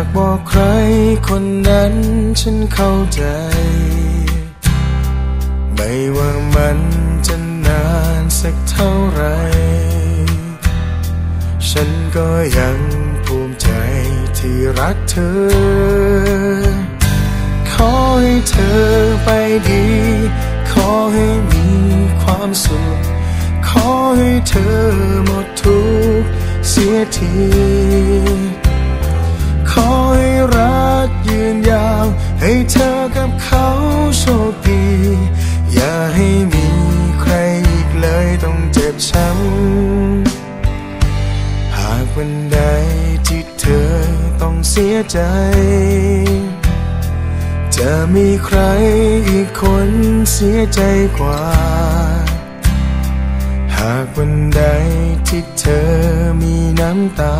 ากบอกใครคนนั้นฉันเข้าใจ ไม่ว่ามันจะนานสักเท่าไร ฉันก็ยังภูมิใจที่รักเธอ ขอให้เธอไปดี ขอให้มีความสุข ขอให้เธอหมดทุกข์เสียที ยืนยาว ให้เธอกับเขาโชคดี อย่าให้มีใครอีกเลยต้องเจ็บช้ำหากวันใดที่เธอต้องเสียใจ จะมีใครอีกคนเสียใจกว่า หากวันใดที่เธอมีน้ำตา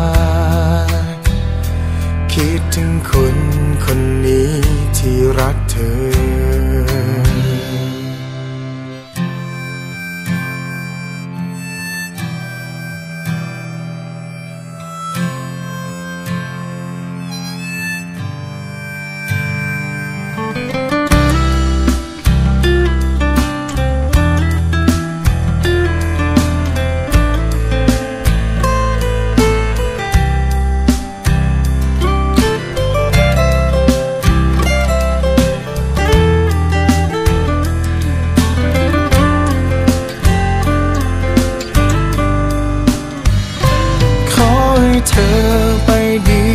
เธอไปดี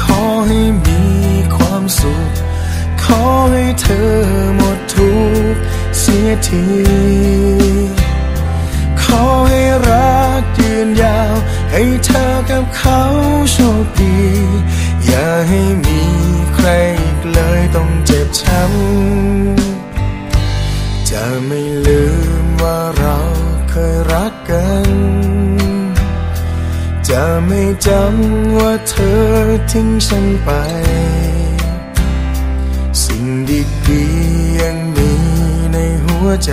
ขอให้มีความสุข ขอให้เธอหมดทุกเสียที ขอให้รักยืนยาว ให้เธอกับเขาโชคดี อย่าให้มีใครอีกเลยต้องเจ็บช้ำจะไม่ลืม ไม่จำว่าเธอทิ้งฉันไป สิ่งดีๆยังมีในหัวใจ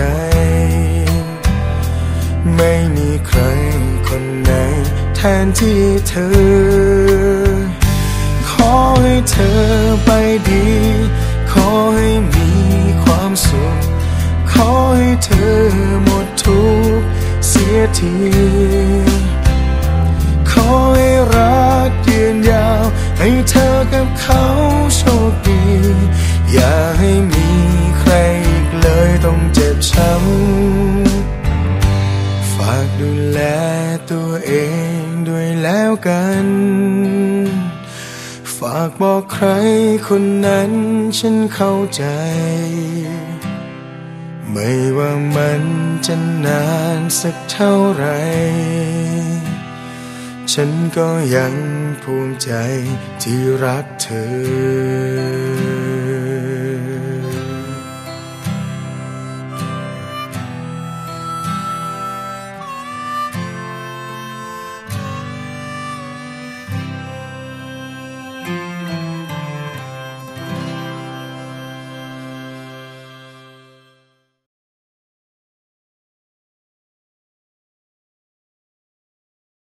ไม่มีใครคนไหนแทนที่เธอ ขอให้เธอไปดี ขอให้มีความสุข ขอให้เธอหมดทุกข์เสียที เธอกับเขาโชคดี อย่าให้มีใครอีกเลยต้องเจ็บช้ำฝากดูแลตัวเองด้วยแล้วกัน ฝากบอกใครคนนั้นฉันเข้าใจ ไม่ว่ามันจะนานสักเท่าไหร่ ฉันก็ยังภูมิใจที่รักเธอ